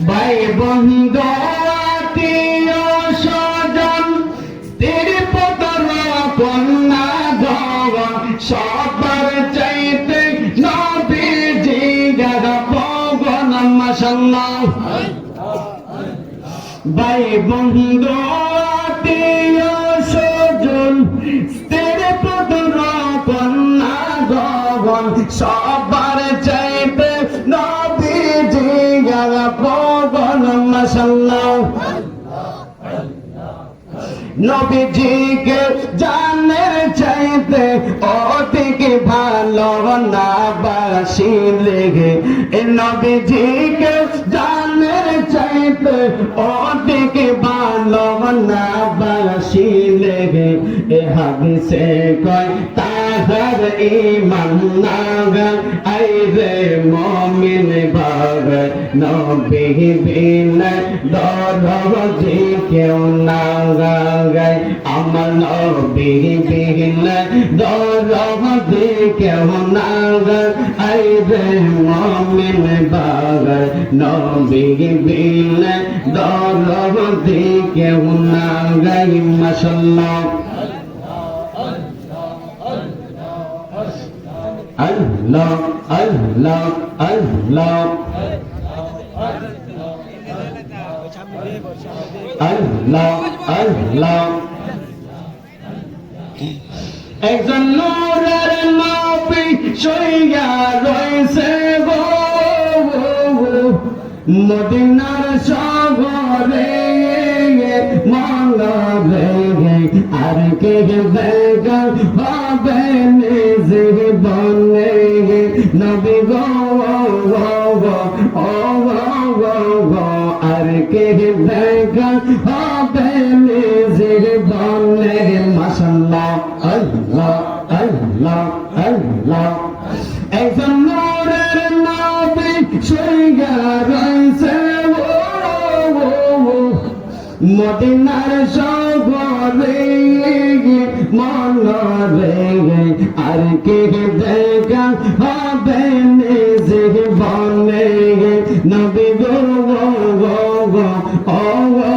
ভাই বন্ধু স্বজন তেরে পতর কন্যা গব সবার চাইতে নবীজি গদ পবন মাসাল্লাহ ভাই বন্ধু স্বজন তেরে পতর কন্যা গগন সবার চাইতে নবীজি গদ পবন মাসাল্লাহ নবীজিকে জানের চাইতে অতিকে ভালো না বাসি লেগে এ নবীজিকে জানের চাইতে অতিকে ভালো না বাসি লেগে এ হাদিসে কয় তাহার ইমান নাগা আই রে মমিন বাগ, নবী বিন দরজি কেউ না গায় আমার নবী বিন দরজি কেউ না গায় মমিন বাগ, নবী বিন দরজি কেউ না গায় Allah, Allah, Allah. আল্লাহ আল্লাহ একজন নূরের নবী সইয়া রয়েছে গো মদিনার সাগরে মঙ্গলে আর কে দেখা হবে বনে নবী গো আর কে দেখা হবে নিজে বনে মাশাল্লাহ আল্লাহ আল্লাহ আল্লাহ একজন নূরের নবী ও ও মদিনার সগরে মনরে আর কে দেখা হবে নিজে বনে নবী গো গো গো গো, ও, গো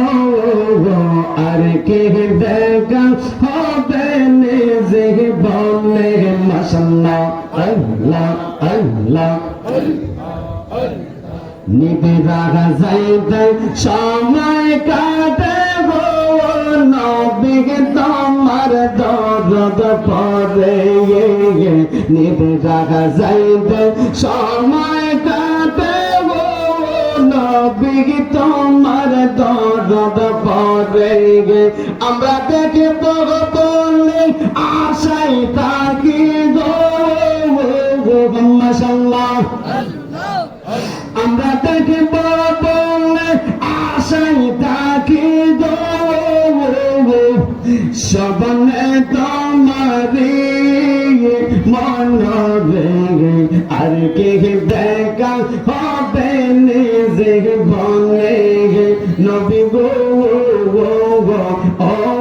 গো আর কে দেখা হবে নিজে বনে মাশাল্লাহ, আল্লাহ আল্লাহ। নিবে রাখা যাইতে সময় কাটে গো নবীকে নিবে রাখা যাইতে সময় কাটে গো নবীকে তোমার দরদ পরে আমরা দেখে তো বললে আশাই থাকি গো। আমরা দেখে বলে আশাই থাকি গো। সবনে তোমারি মন আর কে দেখা হবে নিজে বনে নবী গো গো গো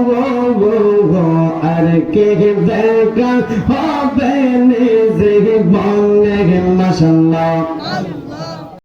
গো গো গো আর কে দেখা হবে নিজে বনে মাসাল্লাহ